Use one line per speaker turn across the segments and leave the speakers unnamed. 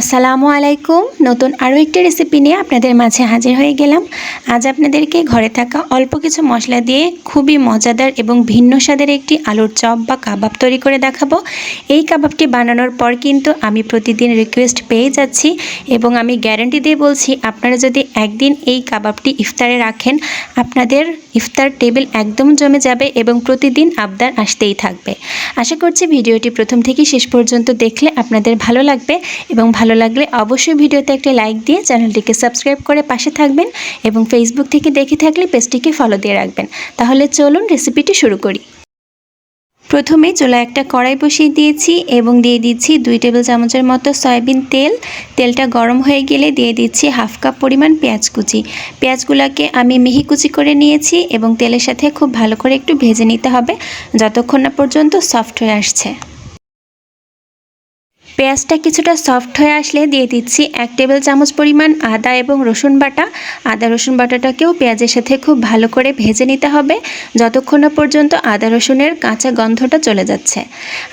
আসসালামু আলাইকুম। নতুন আরও একটি রেসিপি নিয়ে আপনাদের মাঝে হাজির হয়ে গেলাম। আজ আপনাদেরকে ঘরে থাকা অল্প কিছু মশলা দিয়ে খুবই মজাদার এবং ভিন্ন স্বাদের একটি আলুর চপ বা কাবাব তৈরি করে দেখাবো। এই কাবাবটি বানানোর পর কিন্তু আমি প্রতিদিন রিকোয়েস্ট পেয়ে যাচ্ছি এবং আমি গ্যারান্টি দিয়ে বলছি, আপনারা যদি একদিন এই কাবাবটি ইফতারে রাখেন, আপনাদের ইফতার টেবিল একদম জমে যাবে এবং প্রতিদিন আবদার আসতেই থাকবে। আশা করছি ভিডিওটি প্রথম থেকে শেষ পর্যন্ত দেখলে আপনাদের ভালো লাগবে এবং লাগলে অবশ্যই ভিডিওতে একটা লাইক দিয়ে চ্যানেলটিকে সাবস্ক্রাইব করে পাশে থাকবেন এবং ফেসবুক থেকে দেখে থাকলে পেজটিকে ফলো দিয়ে রাখবেন। তাহলে চলুন রেসিপিটি শুরু করি। প্রথমে চোলা একটা কড়াই বসিয়ে দিয়েছি এবং দিয়ে দিচ্ছি দুই টেবিল চামচের মতো সয়াবিন তেল। তেলটা গরম হয়ে গেলে দিয়ে দিচ্ছি হাফ কাপ পরিমাণ পেঁয়াজ কুচি। পেঁয়াজগুলোকে আমি মিহি কুচি করে নিয়েছি এবং তেলের সাথে খুব ভালো করে একটু ভেজে নিতে হবে, যতক্ষণ না পর্যন্ত সফট হয়ে আসছে। পেঁয়াজটা কিছুটা সফট হয়ে আসলে দিয়ে দিচ্ছি এক টেবিল চামচ পরিমাণ আদা এবং রসুন বাটা। আদা রসুন বাটাটাকেও পেঁয়াজের সাথে খুব ভালো করে ভেজে নিতে হবে। যতক্ষণ না পর্যন্ত আদা রসুনের কাঁচা গন্ধটা চলে যাচ্ছে।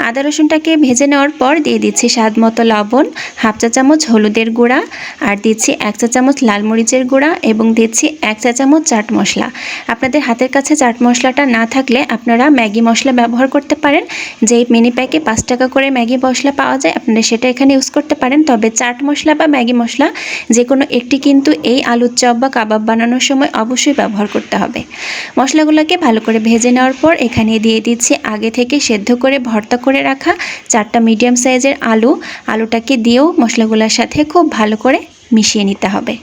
আদা রসুনটাকে ভেজে নেওয়ার পর দিয়ে দিচ্ছি স্বাদ মতো লবণ, হাফ চা চামচ হলুদের গুঁড়া আর দিচ্ছি এক চা চামচ লাল মরিচের গুঁড়া এবং দিচ্ছি এক চা চামচ চাট মশলা। আপনাদের হাতের কাছে চাট মশলাটা না থাকলে আপনারা ম্যাগি মশলা ব্যবহার করতে পারেন। যেই মিনি প্যাকে পাঁচ টাকা করে ম্যাগি মশলা পাওয়া যায় আপনারা সেটা এখানে ইউজ করতে পারেন। তবে চাট মশলা বা ম্যাগি মশলা যে কোনো একটি কিন্তু এই আলুর চপ বা কাবাব বানানোর সময় অবশ্যই ব্যবহার করতে হবে। মশলাগুলোকে ভালো করে ভেজে নেওয়ার পর এখানে দিয়ে দিচ্ছি আগে থেকে সেদ্ধ করে ভর্তা করে রাখা চারটা মিডিয়াম সাইজের আলু। আলুটাকে দিয়েও মশলাগুলোর সাথে খুব ভালো করে মিশিয়ে নিতে হবে।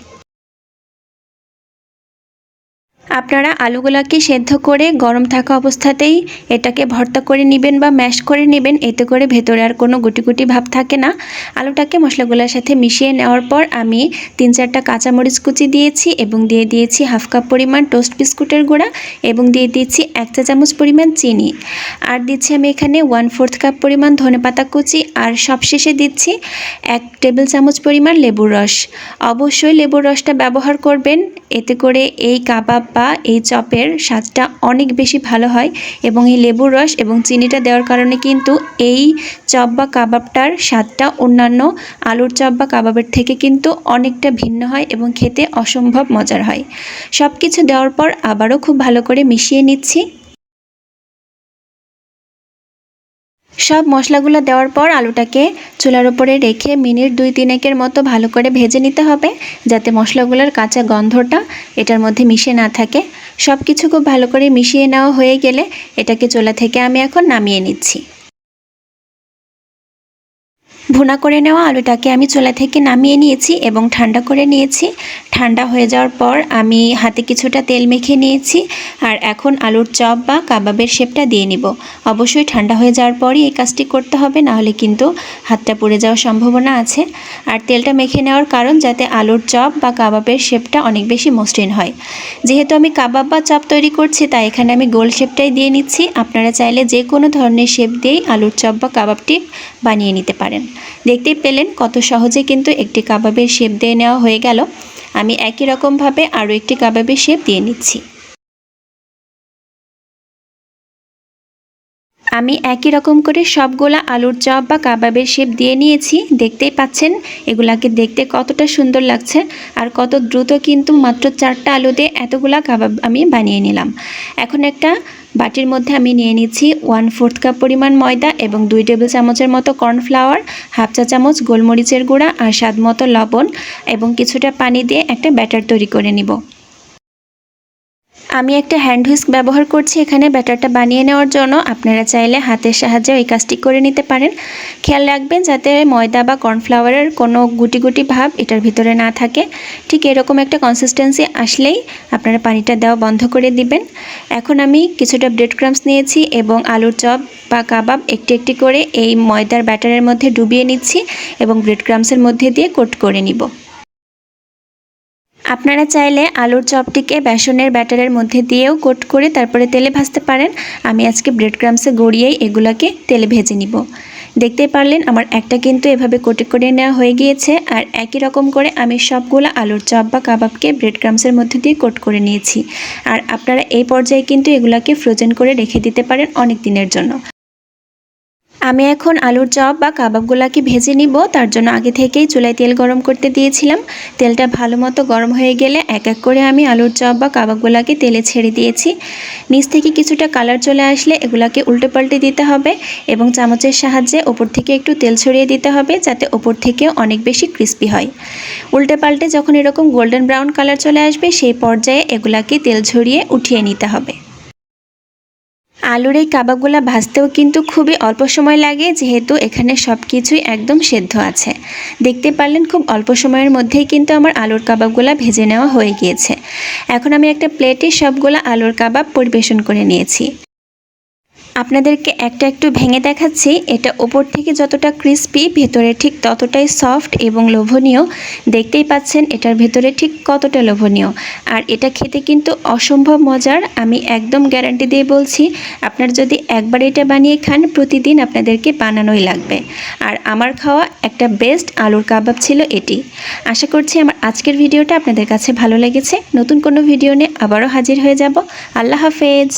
আপনারা আলুগুলাকে সেদ্ধ করে গরম থাকা অবস্থাতেই এটাকে ভর্তা করে নেবেন বা ম্যাশ করে নেবেন, এতে করে ভেতরে আর কোনো গুটি গুটি ভাব থাকে না। আলুটাকে মশলাগুলোর সাথে মিশিয়ে নেওয়ার পর আমি তিন চারটা কাঁচামরিচ কুচি দিয়েছি এবং দিয়ে দিয়েছি হাফ কাপ পরিমাণ টোস্ট বিস্কুটের গুঁড়া এবং দিয়ে দিয়েছি এক চা চামচ পরিমাণ চিনি। আর দিচ্ছি আমি এখানে ওয়ান ফোর্থ কাপ পরিমাণ ধনেপাতা কুচি আর সবশেষে দিচ্ছি এক টেবিল চামচ পরিমাণ লেবুর রস। অবশ্যই লেবুর রসটা ব্যবহার করবেন, এতে করে এই কাবাব বা এই চপের স্বাদটা অনেক বেশি ভালো হয় এবং এই লেবুর রস এবং চিনিটা দেওয়ার কারণে কিন্তু এই চপ বা কাবাবটার স্বাদটা অন্যান্য আলুর চপ বা কাবাবের থেকে কিন্তু অনেকটা ভিন্ন হয় এবং খেতে অসম্ভব মজার হয়। সব কিছু দেওয়ার পর আবারও খুব ভালো করে মিশিয়ে নিচ্ছি। সব মশলাগুলো দেওয়ার পর আলুটাকে চুলার উপরে রেখে মিনিট দুই তিনেকের মতো ভালো করে ভেজে নিতে হবে, যাতে মশলাগুলোর কাঁচা গন্ধটা এটার মধ্যে মিশে না থাকে। সব কিছু খুব ভালো করে মিশিয়ে নেওয়া হয়ে গেলে এটাকে চুলা থেকে আমি এখন নামিয়ে নিচ্ছি। ভুনা করে নেওয়া আলুটাকে আমি চুলা থেকে নামিয়ে নিয়েছি এবং ঠান্ডা করে নিয়েছি। ঠান্ডা হয়ে যাওয়ার পর আমি হাতে কিছুটা তেল মেখে নিয়েছি আর এখন আলুর চপ বা কাবাবের শেপটা দিয়ে নিব। অবশ্যই ঠান্ডা হয়ে যাওয়ার পরই এই কাজটি করতে হবে নাহলে কিন্তু হাতটা পুড়ে যাওয়ার সম্ভাবনা আছে। আর তেলটা মেখে নেওয়ার কারণ যাতে আলুর চপ বা কাবাবের শেপটা অনেক বেশি মসৃণ হয়। যেহেতু আমি কাবাব বা চপ তৈরি করছি, তাই এখানে আমি গোল শেপটাই দিয়ে নিচ্ছি। আপনারা চাইলে যে কোনো ধরনের শেপ দিয়েই আলুর চপ বা কাবাবটি বানিয়ে নিতে পারেন। দেখতেই পেলেন কত সহজে কিন্তু একটি কাবাবের শেপ দিয়ে নেওয়া হয়ে গেল। আমি একই রকমভাবে আরও একটি কাবাবের শেপ দিয়ে নিচ্ছি। আমি একই রকম করে সবগুলা আলুর চপ বা কাবাবের শেপ দিয়ে নিয়েছি। দেখতেই পাচ্ছেন, এগুলাকে দেখতে কতটা সুন্দর লাগছে আর কত দ্রুত কিন্তু মাত্র চারটা আলু দিয়ে এতগুলা কাবাব আমি বানিয়ে নিলাম। এখন একটা বাটির মধ্যে আমি নিয়ে নিচ্ছি ওয়ান ফোর্থ কাপ পরিমাণ ময়দা এবং দুই টেবিল চামচের মতো কর্নফ্লাওয়ার, হাফ চা চামচ গোলমরিচের গুঁড়া আর স্বাদ মতো লবণ এবং কিছুটা পানি দিয়ে একটা ব্যাটার তৈরি করে নিব। আমি একটা হ্যান্ড হুইস্ক ব্যবহার করছি এখানে, ব্যাটারটা বানিয়ে নেওয়ার জন্য। আপনারা চাইলে হাতের সাহায্যে এই কাজটি করে নিতে পারেন। খেয়াল রাখবেন যাতে ময়দা বা কর্নফ্লাওয়ারের কোনো গুটি গুটি ভাব এটার ভিতরে না থাকে। ঠিক এরকম একটা কনসিস্টেন্সি আসলেই আপনারা পানিটা দেওয়া বন্ধ করে দিবেন। এখন আমি কিছুটা ব্রেড ক্রামস নিয়েছি এবং আলুর চপ বা কাবাব একটি একটি করে এই ময়দার ব্যাটারের মধ্যে ডুবিয়ে নিচ্ছি এবং ব্রেড ক্রামসের মধ্যে দিয়ে কোট করে নিব। আপনারা চাইলে আলুর চপটিকে বেসনের ব্যাটারের মধ্যে দিয়েও কোট করে তারপরে তেলে ভাজতে পারেন। আমি আজকে ব্রেড ক্রামসে গড়িয়েই এগুলাকে তেলে ভেজে নিব। দেখতে পারলেন, আমার একটা কিন্তু এভাবে কোটে করে নেওয়া হয়ে গিয়েছে আর একই রকম করে আমি সবগুলো আলুর চপ বা কাবাবকে ব্রেড ক্রামসের মধ্যে দিয়ে কোট করে নিয়েছি। আর আপনারা এই পর্যায়ে কিন্তু এগুলাকে ফ্রোজেন করে রেখে দিতে পারেন অনেক দিনের জন্য। আমি এখন আলুর চপ বা কাবাবগুলাকে ভেজে নিব। তার জন্য আগে থেকেই চুলায় তেল গরম করতে দিয়েছিলাম। তেলটা ভালো মতো গরম হয়ে গেলে এক এক করে আমি আলুর চপ বা কাবাবগুলাকে তেলে ছেড়ে দিয়েছি। নিচ থেকে কিছুটা কালার চলে আসলে এগুলাকে উল্টে পাল্টে দিতে হবে এবং চামচের সাহায্যে ওপর থেকে একটু তেল ছড়িয়ে দিতে হবে যাতে ওপর থেকে অনেক বেশি ক্রিস্পি হয়। উল্টে পাল্টে যখন এরকম গোল্ডেন ব্রাউন কালার চলে আসবে, সেই পর্যায়ে এগুলাকে তেল ঝরিয়ে উঠিয়ে নিতে হবে। আলুর এই কাবাবগুলা ভাজতেও কিন্তু খুবই অল্প সময় লাগে, যেহেতু এখানে সব কিছুই একদম সেদ্ধ আছে। দেখতে পারলেন খুব অল্প সময়ের মধ্যেই কিন্তু আমার আলুর কাবাবগুলা ভেজে নেওয়া হয়ে গিয়েছে। এখন আমি একটা প্লেটে সবগুলা আলুর কাবাব পরিবেশন করে নিয়েছি। আপনাদেরকে একটা একটু ভেঙে দেখাচ্ছি। এটা ওপর থেকে যতটা ক্রিস্পি ভেতরে ঠিক ততটাই সফট এবং লোভনীয়। দেখতেই পাচ্ছেন, এটার ভেতরে ঠিক কতটা লোভনীয়। আর এটা খেতে কিন্তু অসম্ভব মজার, আমি একদম গ্যারান্টি দিয়ে বলছি, আপনার যদি একবার এটা বানিয়ে খান, প্রতিদিন আপনাদেরকে বানানোই লাগবে। আর আমার খাওয়া একটা বেস্ট আলুর কাবাব ছিল এটি। আশা করছি আমার আজকের ভিডিওটা আপনাদের কাছে ভালো লেগেছে। নতুন কোনো ভিডিও নিয়ে আবারও হাজির হয়ে যাব। আল্লাহ হাফেজ।